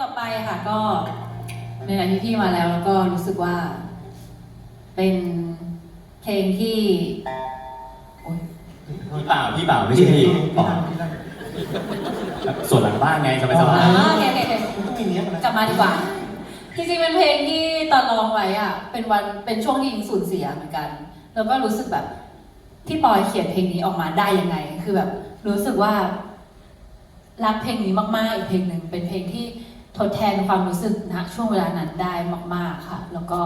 ต่อไปค่ะก็ในฐานะที่พี่มาแล้วแล้วก็รู้สึกว่า เป็นเพลงที่โอ๊ยพี่เปล่าพี่เปล่าไม่ใช่พี่ปอนส่วนหลังบ้านไงสบายสบาอ๋ยอโอเคโอเคโอเคมันต้องมีเนี้ยมันนะกลับมาดีกว่า จริงๆเป็นเพลงที่ตอนร้องไว้อะเป็นวันเป็นช่วงที่อิงสูญเสียเหมือนกัน แล้วก็รู้สึกแบบพี่ปอยเขียนเพลงนี้ออกมาได้ยังไง คือแบบ รู้สึกว่า รักเพลงนี้มากๆอีกเพลงหนึ่งเป็นเพลงที่ ทดแทนความรู้สึกณช่วงเวลานั้นได้มาก ๆค่ะ แล้วก็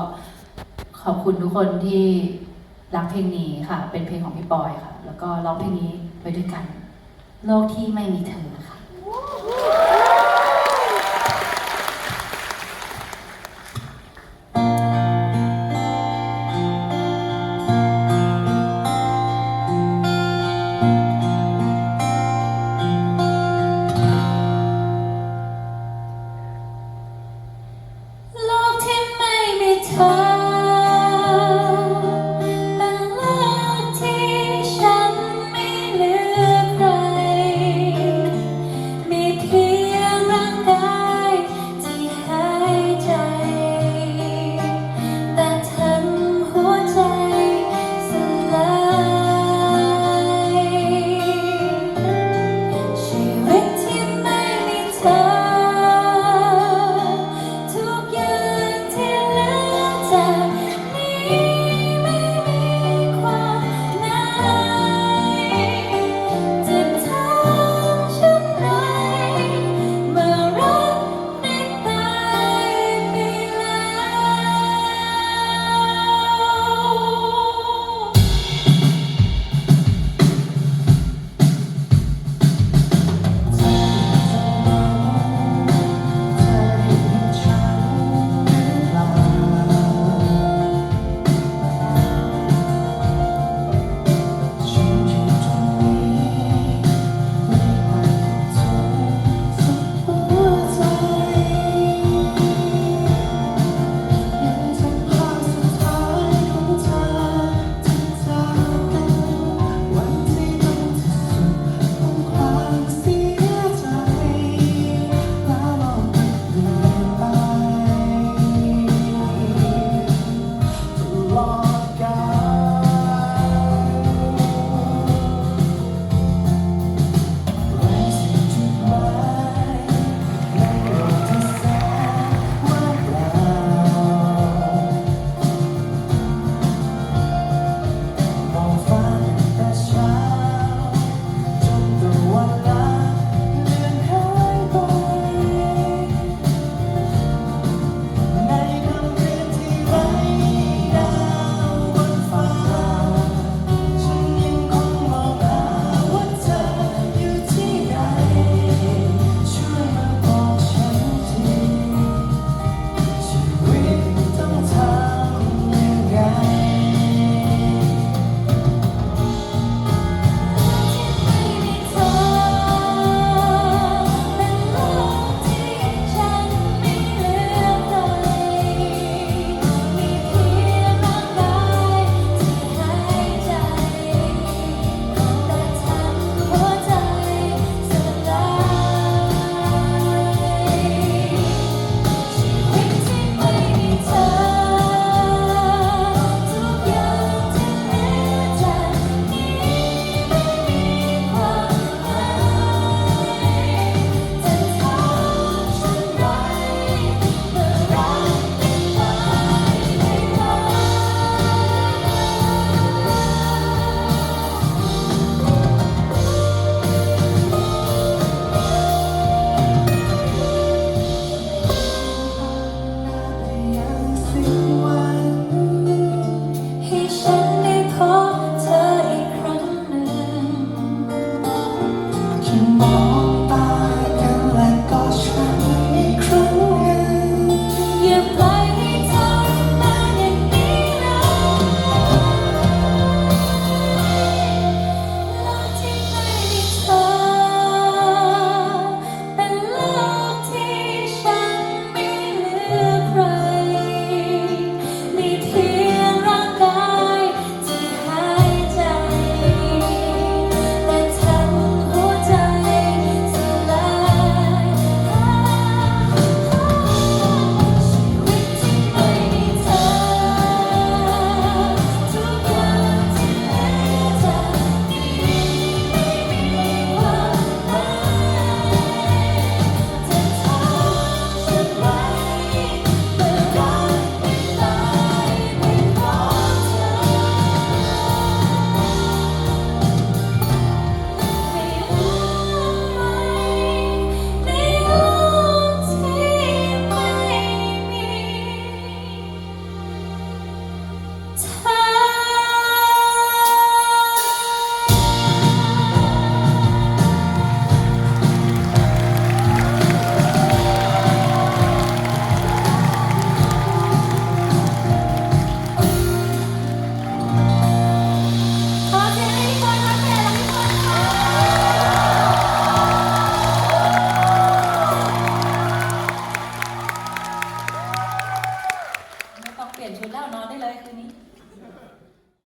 ขอบคุณทุกคนที่รักเพลงนี้ค่ะ เป็นเพลงของพี่ปอยค่ะ แล้วก็ร้องเพลงนี้ไปด้วยกัน โลกที่ไม่มีเธอค่ะ